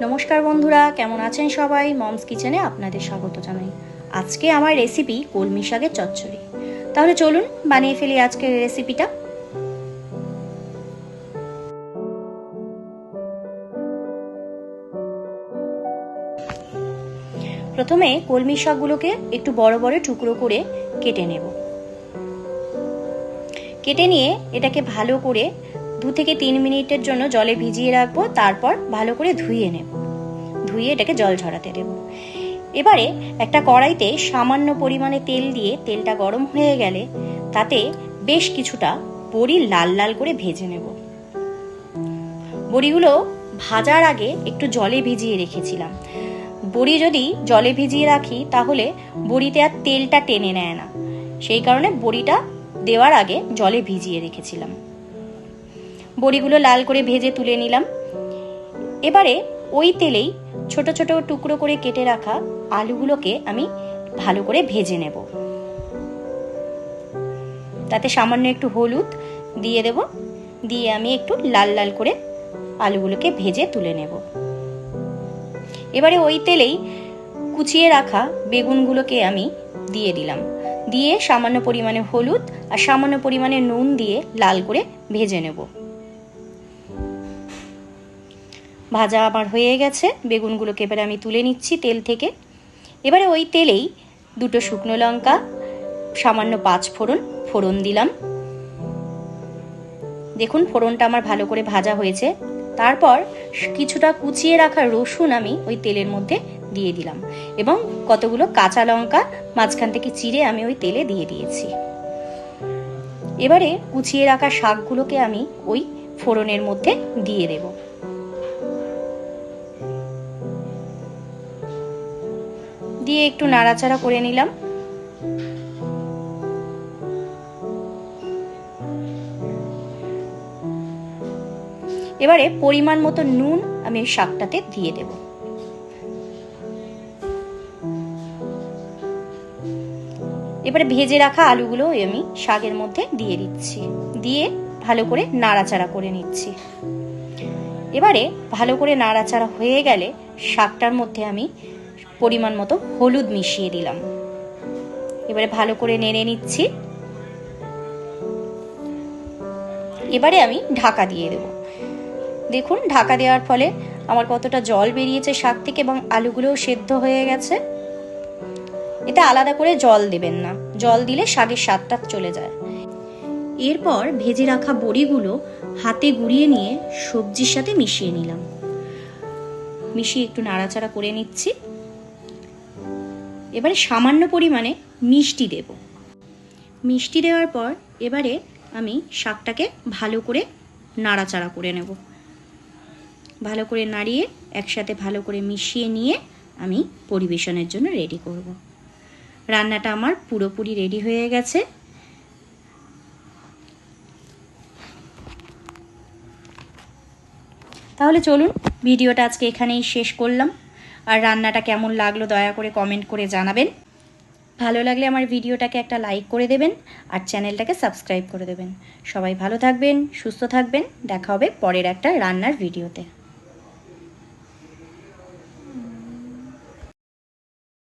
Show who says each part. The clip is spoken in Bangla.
Speaker 1: নমস্কার বন্ধুরা, কেমন আছেন সবাই? মমস কিচেনে আপনাদের স্বাগত জানাই। আজকে আমার রেসিপি কলমি শাকের চচ্চড়ি। তাহলে চলুন বানিয়ে ফেলি আজকের রেসিপিটা প্রথমে কলমি শাকগুলোকে একটু বড় বড় টুকরো করে কেটে নেব। কেটে নিয়ে এটাকে ভালো করে দু থেকে তিন মিনিটের জন্য জলে ভিজিয়ে রাখব, তারপর ভালো করে ধুয়ে নেব। ধুয়ে এটাকে জল ঝরাতে দেব। এবারে একটা কড়াইতে সামান্য পরিমাণে তেল দিয়ে তেলটা গরম হয়ে গেলে তাতে বেশ কিছুটা বড়ি লাল লাল করে ভেজে নেব। বড়িগুলো ভাজার আগে একটু জলে ভিজিয়ে রেখেছিলাম। বড়ি যদি জলে ভিজিয়ে রাখি, তাহলে বড়িতে আর তেলটা টেনে নেয় না। সেই কারণে বড়িটা দেওয়ার আগে জলে ভিজিয়ে রেখেছিলাম। বড়িগুলো লাল করে ভেজে তুলে নিলাম। এবারে ওই তেলেই ছোট ছোট টুকরো করে কেটে রাখা আলুগুলোকে আমি ভালো করে ভেজে নেব। তাতে সামান্য একটু হলুদ দিয়ে দেব। দিয়ে আমি একটু লাল লাল করে আলুগুলোকে ভেজে তুলে নেব। এবারে ওই তেলেই কুচিয়ে রাখা বেগুনগুলোকে আমি দিয়ে দিলাম। দিয়ে সামান্য পরিমাণে হলুদ আর সামান্য পরিমাণে নুন দিয়ে লাল করে ভেজে নেব। ভাজা আমার হয়ে গেছে। বেগুনগুলোকে এবারে আমি তুলে নিচ্ছি তেল থেকে। এবারে ওই তেলেই দুটো শুকনো লঙ্কা, সামান্য পাঁচ ফোড়ন ফোড়ন দিলাম। দেখুন, ফোড়নটা আমার ভালো করে ভাজা হয়েছে। তারপর কিছুটা কুচিয়ে রাখা রসুন আমি ওই তেলের মধ্যে দিয়ে দিলাম এবং কতগুলো কাঁচা লঙ্কা, মাঝখান থেকে চিড়ে আমি ওই তেলে দিয়ে দিয়েছি। এবারে কুচিয়ে রাখা শাকগুলোকে আমি ওই ফোড়নের মধ্যে দিয়ে দেব। দিয়ে একটু নাড়াচাড়া করে নিলাম। এবারে পরিমাণ মতো নুন আমি শাকটাতে দিয়ে দেব। এবারে ভেজে রাখা আলুগুলো আমি শাকের মধ্যে দিয়ে দিচ্ছি। দিয়ে ভালো করে নাড়াচাড়া করে নিচ্ছি। এবারে ভালো করে নাড়াচাড়া হয়ে গেলে শাকটার মধ্যে আমি পরিমাণ মতো হলুদ মিশিয়ে দিলাম। এবারে ভালো করে নেড়ে নিচ্ছি। এবারে আমি ঢাকা দিয়ে দেবো। দেখুন, ঢাকা দেওয়ার ফলে আমার কতটা জল বেরিয়েছে শাক থেকে এবং আলুগুলোও সেদ্ধ হয়ে গেছে। এটা আলাদা করে জল দেবেন না। জল দিলে শাকের স্বাদটা চলে যায়। এরপর ভেজে রাখা বড়িগুলো হাতে গুঁড়িয়ে নিয়ে সবজির সাথে মিশিয়ে নিলাম। মিশিয়ে একটু নাড়াচাড়া করে নিচ্ছি। এবারে সামান্য পরিমাণে মিষ্টি দেব। মিষ্টি দেওয়ার পর এবারে আমি শাকটাকে ভালো করে নাড়াচাড়া করে নেব। ভালো করে নাড়িয়ে, একসাথে ভালো করে মিশিয়ে নিয়ে আমি পরিবেশনের জন্য রেডি করব। রান্নাটা আমার পুরোপুরি রেডি হয়ে গেছে। তাহলে চলুন, ভিডিওটা আজকে এখানেই শেষ করলাম। আর রান্নাটা কেমন লাগল দয়া করে কমেন্ট করে জানাবেন। ভালো লাগলে আমার ভিডিওটাকে একটা লাইক করে দেবেন আর চ্যানেলটাকে সাবস্ক্রাইব করে দেবেন। সবাই ভালো থাকবেন, সুস্থ থাকবেন, দেখা হবে পরের একটা রান্নার ভিডিওতে